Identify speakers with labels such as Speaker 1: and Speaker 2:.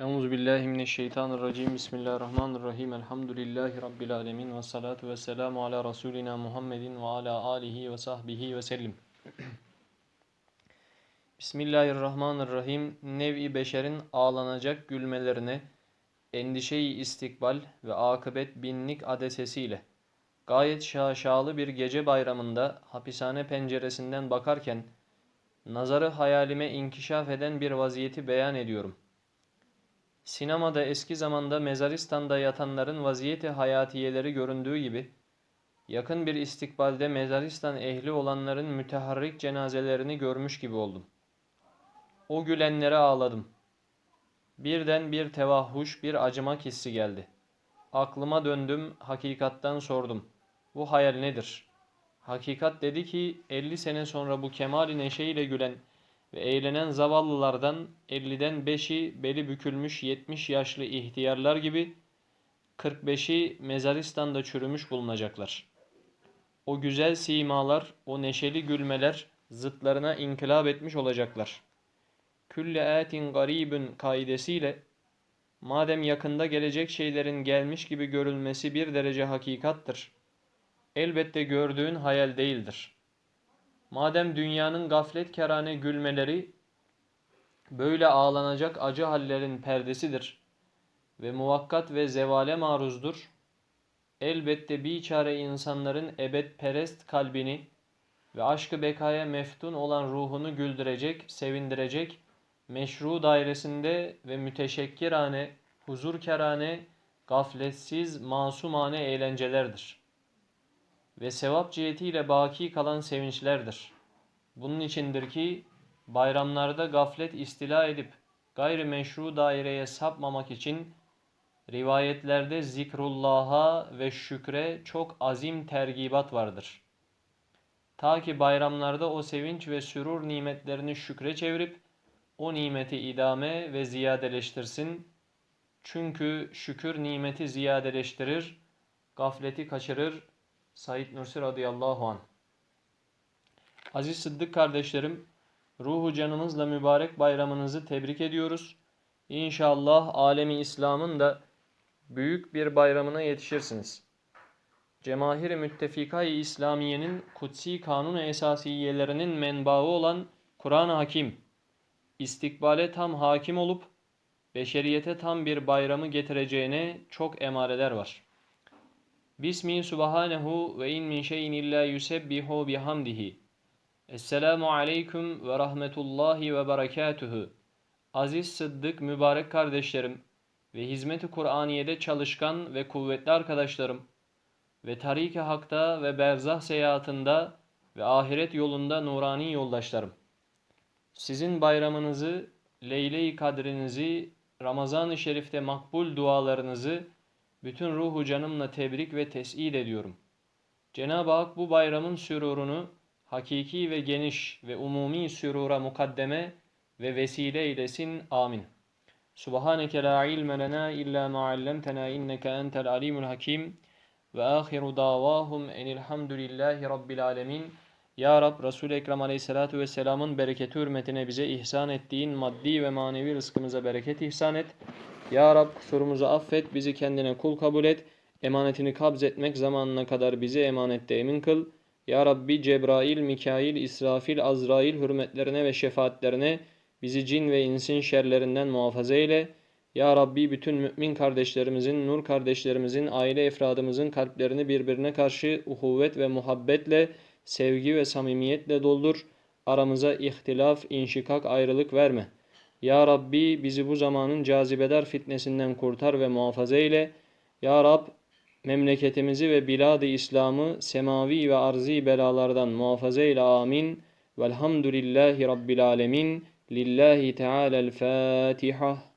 Speaker 1: Euzu billahi mineşşeytanirracim. Bismillahirrahmanirrahim. Elhamdülillahi rabbil alamin ve salatu vesselamu ala rasulina Muhammedin ve ala alihi ve sahbihi ve sellim. Bismillahirrahmanirrahim. Nevi beşerin ağlanacak gülmelerine endişeyi istikbal ve akıbet binlik adesesiyle gayet şaşalı bir gece bayramında hapishane penceresinden bakarken nazarı hayalime inkişaf eden bir vaziyeti beyan ediyorum.'' Sinemada eski zamanda Mezaristan'da yatanların vaziyeti hayatiyeleri göründüğü gibi, yakın bir istikbalde Mezaristan ehli olanların müteharrik cenazelerini görmüş gibi oldum. O gülenlere ağladım. Birden bir tevahhuş, bir acımak hissi geldi. Aklıma döndüm, hakikattan sordum. Bu hayal nedir? Hakikat dedi ki 50 sene sonra bu kemali neşeyle gülen ve eğlenen zavallılardan 50'den 5'i beli bükülmüş 70 yaşlı ihtiyarlar gibi 45'i mezaristan'da çürümüş bulunacaklar. O güzel simalar, o neşeli gülmeler zıtlarına inkılap etmiş olacaklar. Külle atin garibün kaidesiyle madem yakında gelecek şeylerin gelmiş gibi görülmesi bir derece hakikattır. Elbette gördüğün hayal değildir.'' Madem dünyanın gaflet kerane gülmeleri böyle ağlanacak acı hallerin perdesidir ve muvakkat ve zevale maruzdur, elbette biçare insanların ebed perest kalbini ve aşkı bekaya meftun olan ruhunu güldürecek, sevindirecek, meşru dairesinde ve müteşekkirane, huzurkerane, gafletsiz, masumane eğlencelerdir.'' Ve sevap cihetiyle baki kalan sevinçlerdir. Bunun içindir ki bayramlarda gaflet istila edip gayri meşru daireye sapmamak için rivayetlerde zikrullah'a ve şükre çok azim tergibat vardır. Ta ki bayramlarda o sevinç ve sürur nimetlerini şükre çevirip o nimeti idame ve ziyadeleştirsin. Çünkü şükür nimeti ziyadeleştirir, gafleti kaçırır, Said Nursi radıyallahu an. Aziz Sıddık kardeşlerim, ruhu canımızla mübarek bayramınızı tebrik ediyoruz. İnşallah alemi İslam'ın da büyük bir bayramına yetişirsiniz. Cemahir-i Müttefikay-ı İslamiye'nin kutsi kanun esasiyelerinin menbaı olan Kur'an-ı Hakim, istikbale tam hakim olup beşeriyete tam bir bayramı getireceğine çok emareler var.'' Bismi subhanehu ve in min şeyin illa yusebbihu bihamdihi. Esselamu aleyküm ve rahmetullahi ve berekatuhu. Aziz Sıddık mübarek kardeşlerim ve hizmeti Kur'aniye'de çalışkan ve kuvvetli arkadaşlarım ve tarik-i hakta ve berzah seyahatında ve ahiret yolunda nurani yoldaşlarım. Sizin bayramınızı, Leyle-i Kadrinizi, Ramazan-ı Şerif'te makbul dualarınızı bütün ruhu canımla tebrik ve tes'id ediyorum. Cenab-ı Hak bu bayramın sürurunu hakiki ve geniş ve umumi sürura mukaddeme ve vesile eylesin. Amin. Subhaneke la ilme lena illa ma allamtena inneke entel alimul hakim ve ahiru davahum enilhamdülillahi rabbil alemin. Ya Rab Resul-i Ekrem aleyhissalatu vesselamın bereketi hürmetine bize ihsan ettiğin maddi ve manevi rızkımıza bereket ihsan et. Ya Rab kusurumuzu affet, bizi kendine kul kabul et. Emanetini kabz etmek zamanına kadar bizi emanette emin kıl. Ya Rabbi Cebrail, Mikail, İsrafil, Azrail hürmetlerine ve şefaatlerine bizi cin ve insin şerlerinden muhafaza eyle. Ya Rabbi bütün mümin kardeşlerimizin, nur kardeşlerimizin, aile efradımızın kalplerini birbirine karşı uhuvvet ve muhabbetle, sevgi ve samimiyetle doldur. Aramıza ihtilaf, inşikak, ayrılık verme.'' Ya Rabbi bizi bu zamanın cazibedar fitnesinden kurtar ve muhafaza eyle. Ya Rab memleketimizi ve bilad-ı İslam'ı semavi ve arzi belalardan muhafaza eyle amin. Velhamdülillahi Rabbil alemin. Lillahi Teala'l-Fatiha.